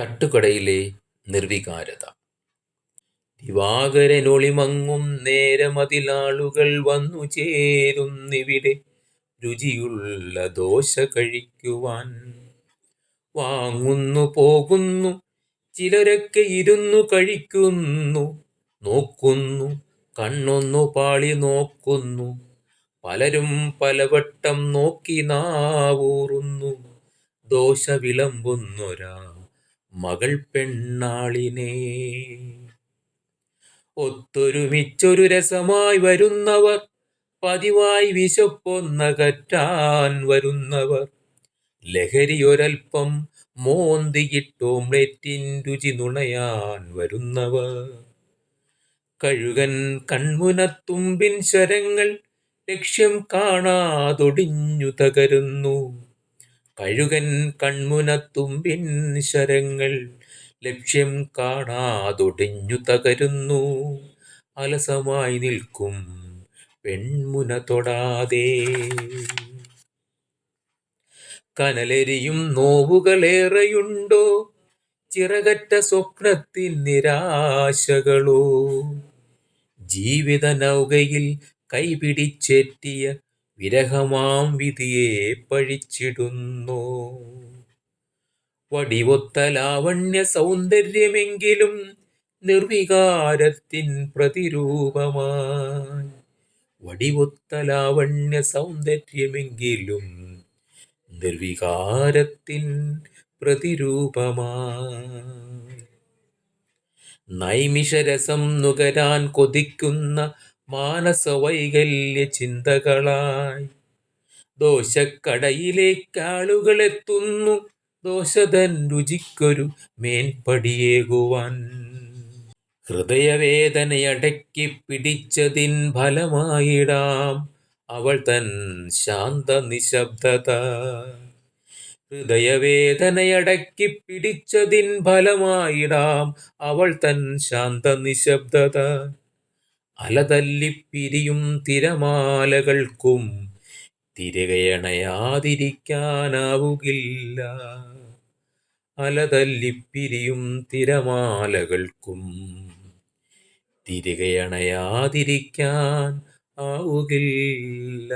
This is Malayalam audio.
തട്ടുകടയിലെ നിർവികാരത. ദിവാകരനൊളിമങ്ങും നേരമതിലാളുകൾ വന്നു ചേരുന്നിവിടെ. രുചിയുള്ള ദോശ കഴിക്കുവാൻ വാങ്ങുന്നു പോകുന്നു. ചിലരൊക്കെ ഇരുന്നു കഴിക്കുന്നു. നോക്കുന്നു കണ്ണൊന്നു പാളി നോക്കുന്നു. പലരും പലവട്ടം നോക്കി നാവൂറുന്നു. ദോശ വിളമ്പുന്നൊരാ മകൾ പെണ്ണാളിനെ ഒത്തൊരുമിച്ചൊരു രസമായി വരുന്നവർ പതിവായി വിശപ്പൊന്നകറ്റാൻ വരുന്നവർ. ലഹരിയൊരൽപ്പം മോന്തിയിട്ടോംലെറ്റിൻ രുചി നുണയാൻ വരുന്നവർ. കഴുകൻ കൺമുനത്തുമ്പിൻ ശരങ്ങൾ ലക്ഷ്യം കാണാതൊടിഞ്ഞു തകരുന്നു. കഴുകൻ കൺമുനത്തുമ്പിൻ ശരങ്ങൾ ലക്ഷ്യം കാണാതൊടിഞ്ഞു തകരുന്നു. അലസമായി നിൽക്കും പെൺമുന തൊടാതെ. കനലെരിയും നോവുകളേറെയുണ്ടോ? ചിറകറ്റ സ്വപ്നത്തിൽ നിരാശകളോ? ജീവിത നൗകയിൽ കൈപിടിച്ചെത്തിയ വിരഹമാം വിധിയെ പഴിച്ചിടുന്നു. വടിവൊത്ത ലാവണ്യ സൗന്ദര്യമെങ്കിലും നിർവികാരത്തിൻ പ്രതിരൂപമായി. വടിവൊത്ത ലാവണ്യ സൗന്ദര്യമെങ്കിലും നിർവികാരത്തിൻ പ്രതിരൂപമായി. നൈമിഷരസം നുകരാൻ കൊതിക്കുന്ന മാനസവൈകല്യ ചിന്തകളായി ദോശക്കടയിലേക്കാളുകളെത്തുന്നു. ദോശതൻ രുചിക്കൊരു മേൻപടിയേകുവാൻ. ഹൃദയവേദനയടക്കി പിടിച്ചതിൻ ഫലമായിടാം. അവൾ തൻ ശാന്ത നിശബ്ദത ഹൃദയവേദനയടക്കി പിടിച്ചതിൻ ഫലമായിടാം. അവൾ തൻ ശാന്ത നിശബ്ദത അലതല്ലിപ്പിരിയും തിരമാലകൾക്കും തിരകയണയാതിരിക്കാനാവുകില്ല. അലതല്ലിപ്പിരിയും തിരമാലകൾക്കും തിരകയണയാതിരിക്കാൻ ആവുകില്ല.